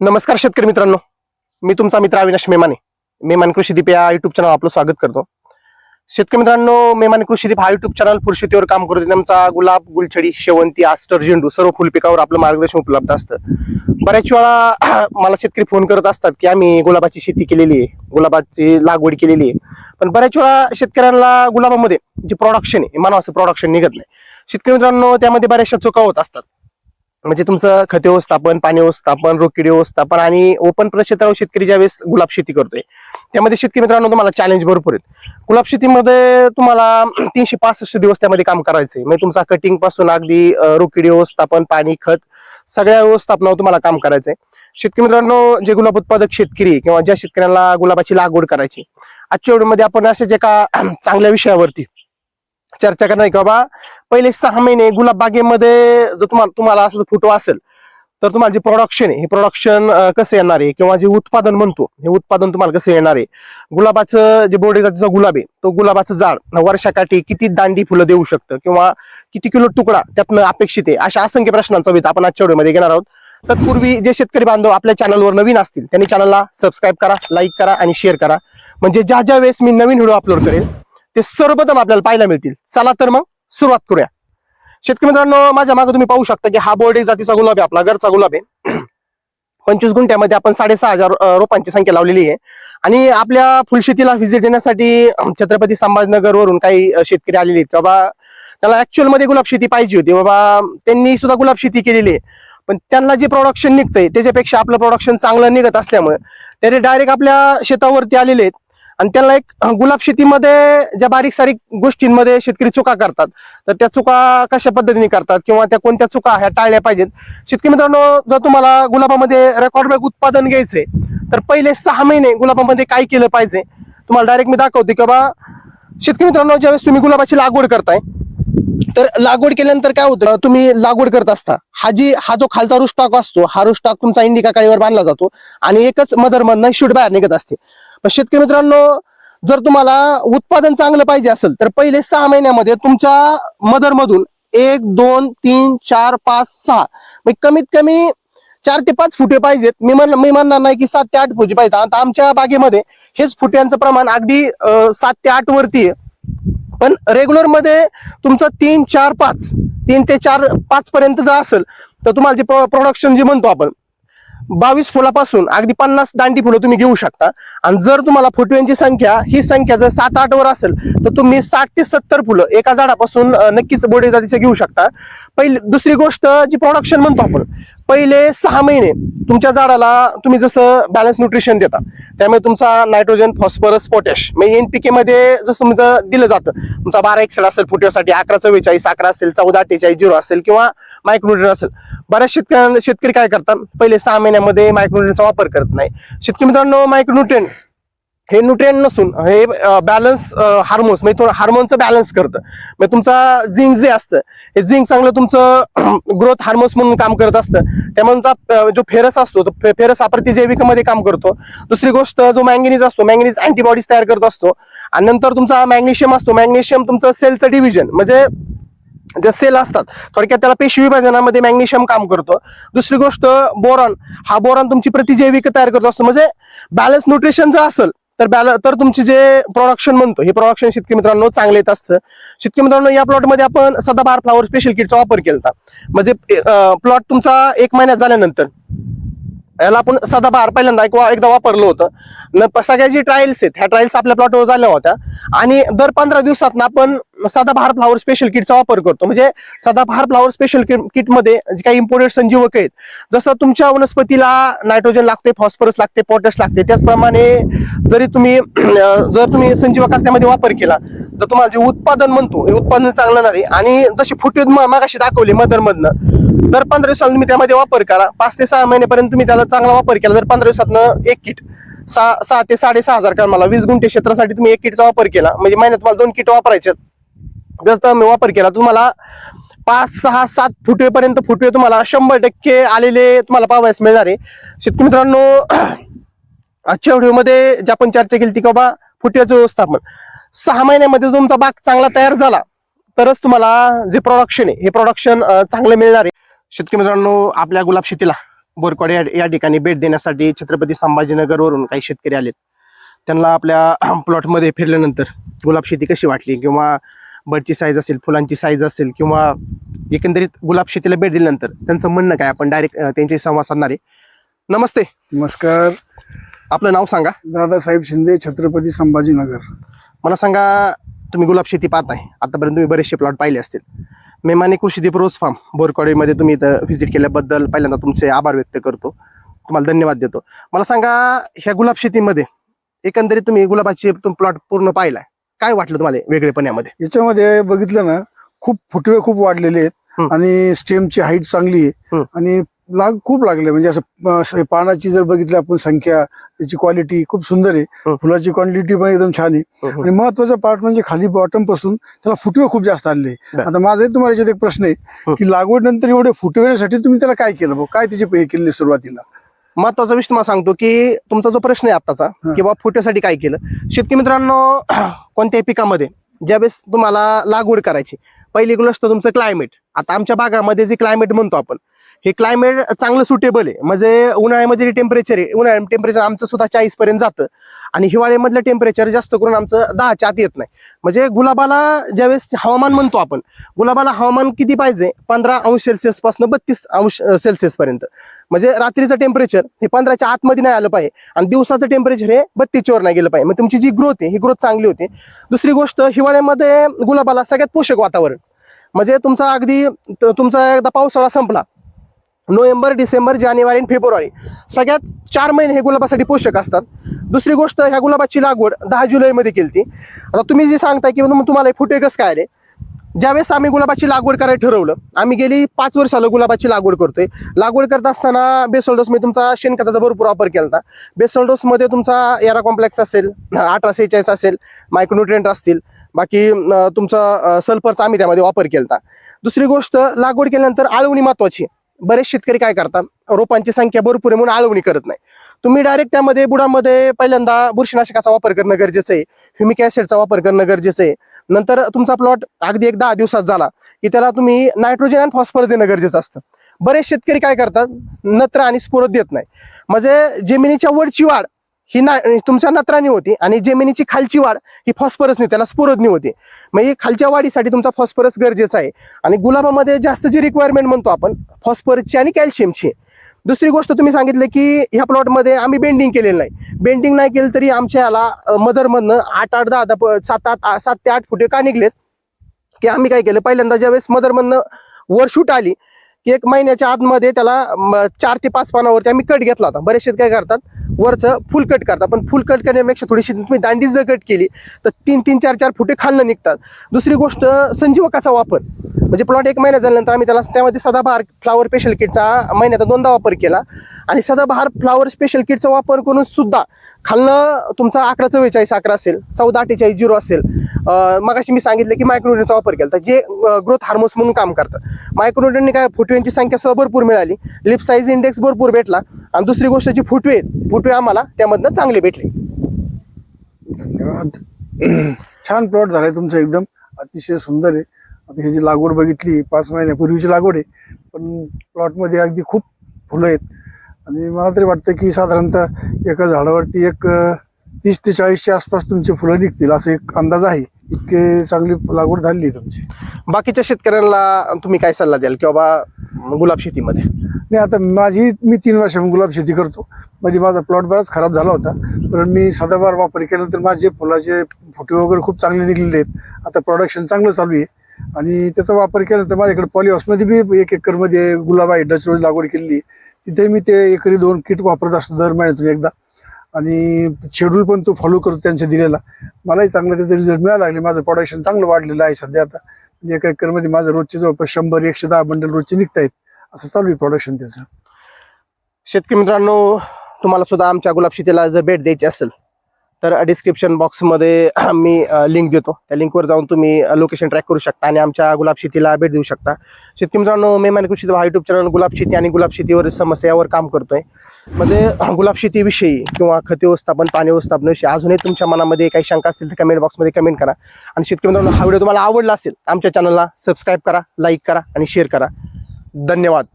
नमस्कार शेतकरी मित्रांनो. मी तुमचा मित्र अविनाश मेमाने. मेमान कृषीदीप या युट्यूब चॅनल आपलं स्वागत करतो. शेतकरी मित्रांनो मेमान कृषीदीप हा युट्यूब चॅनल फुरशेतीवर काम करतो. त्यांचा गुलाब गुलछडी शेवंती आस्टर झेंडू सर्व फुलपिकावर आपलं मार्गदर्शन उपलब्ध असतं. बऱ्याच वेळा मला शेतकरी फोन करत असतात की आम्ही गुलाबाची शेती केलेली आहे. गुलाबाची लागवड केलेली आहे. पण बऱ्याच वेळा शेतकऱ्यांना गुलाबामध्ये जे प्रोडक्शन आहे मानवाचं असं प्रोडक्शन निघत नाही. शेतकरी मित्रांनो त्यामध्ये बऱ्याचशा चुका होत असतात. म्हणजे तुमचं खत व्यवस्थापन पाणी व्यवस्थापन रोकिडी व्यवस्थापन आणि ओपन क्षेत्रावर शेतकरी ज्यावेळेस गुलाब शेती करतोय त्यामध्ये शेतकरी मित्रांनो तुम्हाला चॅलेंज भरपूर आहेत. गुलाब शेतीमध्ये तुम्हाला तीनशे पासष्ट दिवस त्यामध्ये काम करायचंय. म्हणजे तुमचा कटिंगपासून अगदी रोकिडी व्यवस्थापन पाणी खत सगळ्या व्यवस्थापनावर तुम्हाला काम करायचंय. शेतकरी मित्रांनो जे गुलाब उत्पादक शेतकरी किंवा ज्या शेतकऱ्यांना गुलाबाची लागवड करायची आजच्या वेळेमध्ये आपण असे जे का चांगल्या विषयावरती चर्चा करणार आहे की बाबा पहिले सहा महिने गुलाब बागेमध्ये जर तुम्हाला तुम्हाला असं फोटो असेल तर तुम्हाला जे प्रोडक्शन आहे हे प्रोडक्शन कसं येणार आहे? किंवा जे उत्पादन म्हणतो हे उत्पादन तुम्हाला कसं येणार आहे? गुलाबाचं जे बोर्डे जातीचा गुलाब आहे तो गुलाबाचं झाड वर्षाकाठी किती दांडी फुलं देऊ शकतं? किंवा किती किलो तुकडा त्यातनं अपेक्षित आहे? अशा असंख्य प्रश्नांचा वेध आपण आजच्या व्हिडिओमध्ये घेणार आहोत. तत्पूर्वी जे शेतकरी बांधव आपल्या चॅनलवर नवीन असतील त्यांनी चॅनलला सबस्क्राईब करा लाईक करा आणि शेअर करा. म्हणजे ज्या ज्या वेळेस मी नवीन व्हिडिओ अपलोड करेल ते सर्वप्रथम आपल्याला पाहायला मिळतील. चला तर मग सुरुवात करूया. शेतकरी मित्रांनो माझ्या मागे तुम्ही पाहू शकता की हा बोर्डे जातीचा गुलाब आहे आपला घरचा गुलाब आहे. पंचवीस गुंठ्यामध्ये आपण साडेसहा हजार रोपांची संख्या लावलेली आहे. आणि आपल्या फुलशेतीला व्हिजिट देण्यासाठी छत्रपती संभाजीनगर वरून काही शेतकरी आलेले आहेत. बाबा त्याला ऍक्च्युअलमध्ये गुलाब शेती पाहिजे होती. बाबा त्यांनी सुद्धा गुलाब शेती केलेली आहे. पण त्यांना जे प्रोडक्शन निघतंय त्याच्यापेक्षा आपलं प्रोडक्शन चांगलं निघत असल्यामुळे ते डायरेक्ट आपल्या शेतावरती आलेले आहेत. आणि त्यांना एक गुलाब शेतीमध्ये ज्या बारीक सारीक गोष्टींमध्ये शेतकरी चुका करतात तर त्या चुका कशा पद्धतीने करतात किंवा त्या कोणत्या चुका ह्या टाळल्या पाहिजेत? शेतकरी मित्रांनो जर तुम्हाला गुलाबामध्ये रेकॉर्ड बॅग उत्पादन घ्यायचंय तर पहिले सहा महिने गुलाबामध्ये काय केलं पाहिजे? तुम्हाला डायरेक्ट मी दाखवते की बा शेतकरी मित्रांनो ज्यावेळेस तुम्ही गुलाबाची लागवड करताय तर लागवड केल्यानंतर काय होतं? तुम्ही लागवड करत असता. हा जी हा जो खालचा रुस्टॉक असतो हा रुस्टॉक तुमचा इंडिका काळीवर बांधला जातो आणि एकच मदर मधनं शूट बाहेर निघत असते. शेतकरी मित्रांनो जर तुम्हाला उत्पादन चांगलं पाहिजे असेल तर पहिले सहा महिन्यामध्ये तुमच्या मदरमधून एक दोन तीन चार पाच सहा म्हणजे कमीत कमी चार ते पाच फुटे पाहिजेत. मी म्हण मी म्हणणार नाही की सात ते आठ फुटे पाहिजे आता आमच्या बागेमध्ये हेच फुट्यांचं प्रमाण अगदी सात ते आठ वरती आहे. पण रेग्युलरमध्ये तुमचं तीन चार पाच तीन ते चार पाच पर्यंत जर असेल तर तुम्हाला जे प्रोडक्शन जे म्हणतो आपण बावीस फुलापासून अगदी पन्नास दांडी फुलं तुम्ही घेऊ शकता. आणि जर तुम्हाला फुटव्यांची संख्या ही संख्या जर सात आठ वर असेल तर तुम्ही साठ ते सत्तर फुलं एका झाडापासून नक्कीच बोडे जातीचे घेऊ शकता. पहिली दुसरी गोष्ट जी प्रोडक्शन म्हणतो आपण पहिले सहा महिने तुमच्या झाडाला तुम्ही जसं बॅलन्स न्यूट्रिशन देता त्यामुळे तुमचा नायट्रोजन फॉस्फरस पोटॅश म्हणजे एनपीके मध्ये जसं तुमचं दिलं जातं. तुमचा बारा एक्सेल असेल फुटव्यासाठी अकरा चव्वेचाळीस अकरा असेल चौदा अठ्ठेचाळीस झिरो असेल किंवा मायक्रोन्युट्रिन असेल. बऱ्याच शेतकऱ्यांना शेतकरी काय करतात? पहिले सहा महिन्यामध्ये मायक्रोन्युट्रिनचा वापर करत नाही. शेतकरी मित्रांनो मायक्रोन्युट्रिन हे न्यूट्रिएंट नसून हे बॅलन्स हार्मोन्स म्हणजे हार्मोनचं बॅलन्स करतं. म्हणजे तुमचा झिंक जे असतं हे झिंक चांगलं तुमचं ग्रोथ हार्मोन्स म्हणून काम करत असतं. त्यामुळे तुमचा जो फेरस असतो तो फे- फेरस आपण प्रतिजैविकामध्ये काम करतो. दुसरी गोष्ट जो मॅंगनीज असतो मॅंगनीज अँटीबॉडीज तयार करत असतो. आणि नंतर तुमचा मॅग्नेशियम असतो. मॅग्नेशियम तुमचं सेलचं डिव्हिजन म्हणजे ज्या सेल असतात थोडक्यात त्याला पेशी विभाजनामध्ये मॅग्नेशियम काम करतो. दुसरी गोष्ट बोरॉन हा बोरॉन तुमची प्रतिजैविक तयार करत असतो. म्हणजे बॅलन्स न्यूट्रिशन जर असेल तर बॅल तर तुमचे जे प्रोडक्शन म्हणतो हे प्रोडक्शन शेतकरी मित्रांनो चांगले येत असतं. शेतकरी मित्रांनो या प्लॉटमध्ये आपण सदाबहार फ्लावर स्पेशल किटचा वापर केला म्हणजे प्लॉट तुमचा एक महिन्यात झाल्यानंतर. याला आपण सदाबहार पहिल्यांदा एक एकदा वापरलं होतं. न प- सगळ्या जी ट्रायल्स आहेत ह्या ट्रायल्स आपल्या प्लॉटवर झाल्या होत्या. आणि दर पंधरा दिवसात ना आपण सदाबहार फ्लावर स्पेशल किटचा वापर करतो. म्हणजे सदाबहार फ्लावर स्पेशल किटमध्ये जे काही इम्पोर्टेड संजीवक आहेत जसं तुमच्या वनस्पतीला नायट्रोजन लागते फॉस्फरस लागते पोटॅश लागते त्याचप्रमाणे जरी तुम्ही जर तुम्ही संजीवक त्यामध्ये वापर केला तर तुम्हाला जे उत्पादन म्हणतो हे उत्पादन चांगलं नाही. आणि जशी फुटे मागाशी दाखवली मदरमधनं दर पंधरा दिवसाला तुम्ही त्यामध्ये वापर करा. पाच ते सहा महिन्यापर्यंत तुम्ही त्याला चांगला वापर केला जर पंधरा दिवसातनं एक किट सहा सहा ते साडेसहा हजार कामाला वीस गुंठे क्षेत्रासाठी तुम्ही एक किटचा वापर केला म्हणजे महिन्यात तुम्हाला दोन किट वापरायचे जर तुम्ही वापर केला तुम्हाला पाच सहा सात फुटवेपर्यंत फुटवे तुम्हाला शंभर टक्के आलेले तुम्हाला पाहावयास मिळणार. आहे शेतकरी मित्रांनो आजच्या व्हिडिओमध्ये जे आपण चर्चा केली ती का फुटव्याचं व्यवस्थापन. सहा महिन्यामध्ये तुमचा बाग चांगला तयार झाला तरच तुम्हाला जे प्रोडक्शन आहे हे प्रोडक्शन चांगलं मिळणार आहे. शेतकरी मित्रांनो आपल्या गुलाब शेतीला बोरकडे या- या ठिकाणी भेट देण्यासाठी छत्रपती संभाजीनगरवरून काही शेतकरी आलेत. त्यांना आपल्या प्लॉटमध्ये फिरल्यानंतर गुलाब शेती कशी वाटली? किंवा बडची साईज असेल फुलांची साईज असेल किंवा एकंदरीत गुलाब शेतीला भेट दिल्यानंतर त्यांचं म्हणणं काय? आपण डायरेक्ट त्यांच्याशी संवाद साधणार आहे. नमस्ते. नमस्कार. आपलं नाव सांगा. दादासाहेब शिंदे छत्रपती संभाजीनगर. मला सांगा तुम्ही गुलाब शेती पाहताय. आतापर्यंत तुम्ही बरेचसे प्लॉट पाहिले असतील. मेमाने कृषीदीप रोज फार्म बोरकॉडीमध्ये तुम्ही इथं व्हिजिट केल्याबद्दल पहिल्यांदा तुमचे आभार व्यक्त करतो. तुम्हाला धन्यवाद देतो. मला सांगा ह्या गुलाब शेतीमध्ये एकंदरीत तुम्ही गुलाबाची प्लॉट पूर्ण पाहिलाय. काय वाटलं तुम्हाला वेगळेपणामध्ये याच्यामध्ये बघितलं ना खूप फुटवे खूप वाढलेले आहेत. आणि स्टेमची हाईट चांगली आहे. आणि लाग खूप लागले. म्हणजे असं पानाची जर बघितलं आपण संख्या त्याची क्वालिटी खूप सुंदर आहे. हं. फुलाची क्वालिटी पण एकदम छान आहे. आणि महत्त्वाचा पार्ट म्हणजे खाली बॉटमपासून त्याला फुटवे खूप जास्त आले. आता माझाही तुम्हाला याच्यात एक प्रश्न आहे हं. की लागवड नंतर एवढे फुटवेसाठी तुम्ही त्याला काय केलं काय त्याचे हे केले सुरुवातीला? महत्त्वाचा विषय तुम्हाला सांगतो की तुमचा जो प्रश्न आहे आत्ताचा हं. किंवा फुट्यासाठी काय केलं? शेतकरी मित्रांनो कोणत्याही पिकामध्ये ज्यावेळेस तुम्हाला लागवड करायची पहिली गोष्ट तुमचं क्लायमेट आता आमच्या भागामध्ये जे क्लायमेट म्हणतो आपण हे क्लायमेट चांगलं सुटेबल आहे. म्हणजे उन्हाळ्यामध्ये जे टेम्परेचर आहे उन्हाळ्या टेम्परेचर आमचं सुद्धा चाळीस पर्यंत जातं. आणि हिवाळ्यामधलं टेम्परेचर जास्त करून आमचं दहाच्या आत येत नाही. म्हणजे गुलाबाला ज्यावेळेस हवामान म्हणतो आपण गुलाबाला हवामान किती पाहिजे? पंधरा अंश सेल्सिअसपासून बत्तीस अंश सेल्सिअस पर्यंत. म्हणजे रात्रीचं टेम्परेचर हे पंधराच्या आतमध्ये नाही आलं पाहिजे. आणि दिवसाचं टेम्परेचर हे बत्तीसच्यावर नाही गेलं पाहिजे. मग तुमची जी ग्रोथ आहे ही ग्रोथ चांगली होती. दुसरी गोष्ट हिवाळ्यामध्ये गुलाबाला सगळ्यात पोषक वातावरण. म्हणजे तुमचा अगदी त- तुमचा एकदा पावसाळा संपला. नोव्हेंबर डिसेंबर जानेवारी आणि फेब्रुवारी. सगळ्यात चार महिने हे गुलाबासाठी पोषक असतात. दुसरी गोष्ट ह्या गुलाबाची लागवड दहा जुलैमध्ये केली ती आता तुम्ही जे सांगताय की मग तुम्हाला फुटे कसं काय आले ज्यावेळेस आम्ही गुलाबाची लागवड करायला ठरवलं आम्ही गेली पाच वर्ष आलो गुलाबाची लागवड करतोय. लागवड करत असताना बेसोल डोस मी तुमचा शेणखताचा भरपूर वापर केला होता बेसोल तुमचा एरा कॉम्प्लेक्स असेल अठरा सेहेचाळीस असेल मायक्रोन्युट्रेंट असतील. बाकी तुमचा सल्फरचा आम्ही त्यामध्ये वापर केला होता दुसरी गोष्ट लागवड केल्यानंतर आळवणी महत्वाची. आहे. बरेच शेतकरी काय करतात? रोपांची संख्या भरपूर आहे म्हणून आळवणी करत नाही. तुम्ही डायरेक्ट त्यामध्ये बुडामध्ये पहिल्यांदा बुरशीनाशकाचा वापर करणं गरजेचं आहे. ह्युमिक ऍसिडचा वापर करणं गरजेचं आहे. नंतर तुमचा प्लॉट अगदी एक दहा दिवसात झाला की त्याला तुम्ही नायट्रोजन आणि फॉस्फरस देणं गरजेचं असतं. बरेच शेतकरी काय करतात? नत्र आणि स्फुरत देत नाही. म्हणजे जमिनीच्या वरची वाढ ही ना तुमच्या नत्रानी होती आणि जमिनीची खालची वाढ ही फॉस्फरसनी त्याला स्फुरदनी होती. म्हणजे खालच्या वाढीसाठी तुमचा फॉस्फरस गरजेचा आहे. आणि गुलाबामध्ये जास्त जी रिक्वायरमेंट म्हणतो आपण फॉस्फरसची आणि कॅल्शियमची. दुसरी गोष्ट तुम्ही सांगितलं की ह्या प्लॉटमध्ये आम्ही बेंडिंग केलेलं नाही. बेंडिंग नाही केलं तरी आमच्या याला मदरमधनं आठ आठ दहा दहा प- सात आठ सात ते आठ फुटे का निघलेत? की आम्ही काय केलं पहिल्यांदा ज्यावेळेस मदरमधनं वर शूट आली एक महिन्याच्या आतमध्ये त्याला चार ते पाच पानावरती आम्ही कट घेतला होता. बरेचसे काय करतात वरचं फुल कट करतात. पण फुल कट करण्यापेक्षा थोडीशी तुम्ही दांडी जर कट केली तर तीन तीन चार चार फुटे खालनं निघतात. दुसरी गोष्ट संजीवकाचा वापर. म्हणजे प्लॉट एक महिना झाल्यानंतर आम्ही त्याला त्यामध्ये सदाबहार फ्लावर स्पेशल किटचा महिन्याचा दोनदा वापर केला. आणि सदाबहार फ्लावर स्पेशल किटचा वापर करून सुद्धा खालनं तुमचा अकरा चव्वेचाळीस अकरा असेल चौदा अठ्ठेचाळीस झिरो असेल. मगाशी मी सांगितलं की मायक्रोन्यूटनचा वापर केला. तर जे ग्रोथ हार्मोन्स म्हणून काम करतात. मायक्रोडनने काय फुटव्यांची संख्या सुद्धा भरपूर मिळाली. लिप साईज इंडेक्स भरपूर भेटला. आणि दुसरी गोष्ट जी फुटवे आहेत, फुटवे आम्हाला त्यामधनं चांगले भेटले. धन्यवाद. छान प्लॉट झालाय तुमचं एकदम. अतिशय सुंदर आहे. आता ह्याची लागवड बघितली पाच महिन्यापूर्वीची लागवड आहे पण प्लॉटमध्ये अगदी खूप फुलं आहेत. आणि मला तरी वाटतं की साधारणतः एका झाडावरती एक तीस ते चाळीसच्या आसपास तुमची फुलं निघतील असं एक अंदाज आहे. इतके चांगली लागवड झालेली आहे तुमची. बाकीच्या शेतकऱ्यांना तुम्ही काय सल्ला द्याल? किंवा बा गुलाब शेतीमध्ये? नाही आता माझी मी तीन वर्षापासून गुलाब शेती करतो. म्हणजे माझा प्लॉट बराच खराब झाला होता. पण मी सदाबार वापर केल्यानंतर माझे फुलाचे फुटे वगैरे खूप चांगले निघलेले आहेत. आता प्रोडक्शन चांगलं चालू आहे. आणि त्याचा वापर केल्यानंतर माझ्याकडे पॉली हाऊसमध्ये बी एक एकरमध्ये गुलाब आहे डच रोज लागवड केलेली आहे. तिथे मी ते एकरी दोन किट वापरत असतो दर महिन्यातून एकदा. आणि शेड्यूल पण तो फॉलो करतो त्यांच्या दिलेला. मलाही चांगला त्याचा रिझल्ट मिळायला लागले. माझं प्रोडक्शन चांगलं वाढलेलं आहे सध्या आता. म्हणजे एका एकरमध्ये माझं रोजचे जवळपास शंभर एकशे दहा बंडल रोजचे निघतायत. असं चालू आहे प्रोडक्शन त्याचं. शेतकरी मित्रांनो तुम्हाला सुद्धा आमच्या गुलाब शेतीला जर भेट द्यायची असेल तर डिस्क्रिप्शन बॉक्समध्ये मी लिंक देतो. त्या लिंकवर जाऊन तुम्ही लोकेशन ट्रॅक करू शकता आणि आमच्या गुलाब शेतीला भेट देऊ शकता. शेतकरी मित्रांनो मी माने कृषी हा यूट्यूब चॅनल गुलाब शेती आणि गुलाब शेतीवर समस्या यावर काम करतोय. म्हणजे गुलाब शेतीविषयी किंवा खते व्यवस्थापन पाणी व्यवस्थापनाविषयी अजूनही तुमच्या मनामध्ये काही शंका असतील तर कमेंट बॉक्समध्ये कमेंट करा. आणि शेतकरी मित्रांनो हा व्हिडिओ तुम्हाला आवडला असेल आमच्या चॅनलला सबस्क्राईब करा लाईक करा आणि शेअर करा. धन्यवाद.